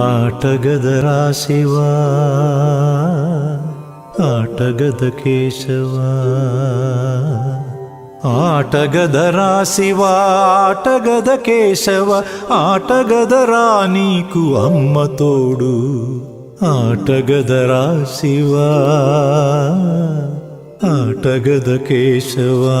ఆటగద రాశివా ఆటగద కేశవా. ఆటగద రాశివా ఆటగద కేశవ ఆటగద రా నీకు అమ్మ తోడు ఆటగద రాశివా ఆటగద కేశవా.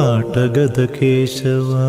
ఆటగద కేశవా